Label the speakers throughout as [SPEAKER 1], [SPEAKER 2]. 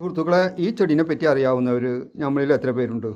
[SPEAKER 1] സുഹൃത്തുക്കളെ ഈ ചെടീനെ പറ്റി അറിയാവുന്നവർ നമ്മളിൽ എത്ര പേരുണ്ട്?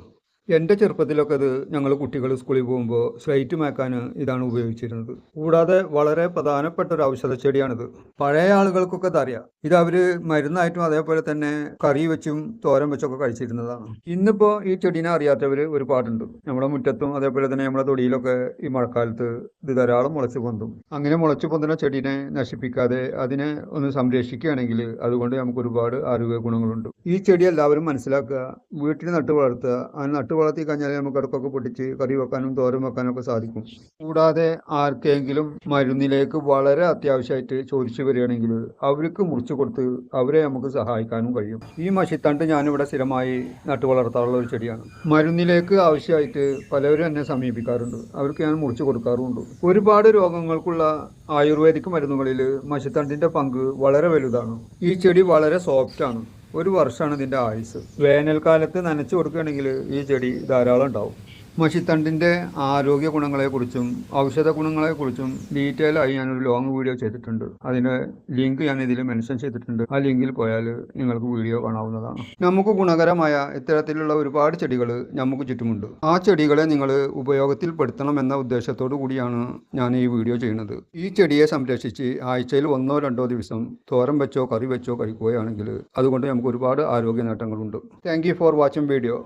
[SPEAKER 1] എന്റെ ചെറുപ്പത്തിലൊക്കെ അത് ഞങ്ങൾ കുട്ടികൾ സ്കൂളിൽ പോകുമ്പോൾ സ്ലൈറ്റ് മേക്കാൻ ഇതാണ് ഉപയോഗിച്ചിരുന്നത്. കൂടാതെ വളരെ പ്രധാനപ്പെട്ട ഒരു ഔഷധ ചെടിയാണിത്. പഴയ ആളുകൾക്കൊക്കെ അതറിയാം ഇത് അവർ മരുന്നായിട്ടും അതേപോലെ തന്നെ കറി വെച്ചും തോരൻ വെച്ചൊക്കെ കഴിച്ചിരുന്നതാണ്. ഇന്നിപ്പോൾ ഈ ചെടീനെ അറിയാത്തവർ ഒരുപാടുണ്ട്. നമ്മുടെ മുറ്റത്തും അതേപോലെ തന്നെ നമ്മുടെ തൊടിയിലൊക്കെ ഈ മഴക്കാലത്ത് ഇത് ധാരാളം മുളച്ച് പൊന്തും. അങ്ങനെ മുളച്ച് പൊന്തുന്ന ചെടീനെ നശിപ്പിക്കാതെ അതിനെ ഒന്ന് സംരക്ഷിക്കുകയാണെങ്കിൽ അതുകൊണ്ട് നമുക്ക് ഒരുപാട് ആരോഗ്യ ഗുണങ്ങളുണ്ട് ഈ ചെടി എല്ലാവരും മനസ്സിലാക്കുക വീട്ടിൽ നട്ട് വളർത്തുക ആ നട്ട് വളർത്തി കഴിഞ്ഞാൽ നമുക്ക് ഇടക്കൊക്കെ പൊട്ടിച്ച് കറി വെക്കാനും തോരൻ വെക്കാനും ഒക്കെ സാധിക്കും. കൂടാതെ ആർക്കെങ്കിലും മരുന്നിലേക്ക് വളരെ അത്യാവശ്യമായിട്ട് ചോദിച്ചു വരികയാണെങ്കിൽ അവർക്ക് മുറിച്ചു കൊടുത്ത് അവരെ നമുക്ക് സഹായിക്കാനും കഴിയും. ഈ മഷിത്തണ്ട് ഞാനിവിടെ സ്ഥിരമായി നട്ടു വളർത്താറുള്ള ഒരു ചെടിയാണ്. മരുന്നിലേക്ക് ആവശ്യമായിട്ട് പലവരും എന്നെ സമീപിക്കാറുണ്ട്. അവർക്ക് ഞാൻ മുറിച്ചു കൊടുക്കാറുമുണ്ട്. ഒരുപാട് രോഗങ്ങൾക്കുള്ള ആയുർവേദിക് മരുന്നുകളിൽ മഷിത്തണ്ടിന്റെ പങ്ക് വളരെ വലുതാണ്. ഈ ചെടി വളരെ സോഫ്റ്റ് ആണ്. ഒരു വർഷമാണ് ഇതിന്റെ ആയുസ്. വേനൽക്കാലത്ത് നനച്ചു കൊടുക്കുകയാണെങ്കിൽ ഈ ചെടി ധാരാളം ഉണ്ടാവും. മഷിത്തണ്ടിന്റെ ആരോഗ്യ ഗുണങ്ങളെക്കുറിച്ചും ഔഷധ ഗുണങ്ങളെക്കുറിച്ചും ഡീറ്റെയിൽ ആയി ഞാനൊരു ലോങ് വീഡിയോ ചെയ്തിട്ടുണ്ട്. അതിന്റെ ലിങ്ക് ഞാൻ ഇതിൽ മെൻഷൻ ചെയ്തിട്ടുണ്ട്. ആ ലിങ്കിൽ പോയാൽ നിങ്ങൾക്ക് വീഡിയോ കാണാവുന്നതാണ്. നമുക്ക് ഗുണകരമായ ഇത്തരത്തിലുള്ള ഒരുപാട് ചെടികൾ നമുക്ക് ചുറ്റുമുണ്ട്. ആ ചെടികളെ നിങ്ങൾ ഉപയോഗത്തിൽപ്പെടുത്തണം എന്ന ഉദ്ദേശത്തോടു കൂടിയാണ് ഞാൻ ഈ വീഡിയോ ചെയ്യുന്നത്. ഈ ചെടിയെ സംരക്ഷിച്ച് ആഴ്ചയിൽ ഒന്നോ രണ്ടോ ദിവസം തോരം വെച്ചോ കറി വെച്ചോ കഴിക്കുകയാണെങ്കിൽ അതുകൊണ്ട് നമുക്ക് ഒരുപാട് ആരോഗ്യ നേട്ടങ്ങളുണ്ട്. Thank for watching video.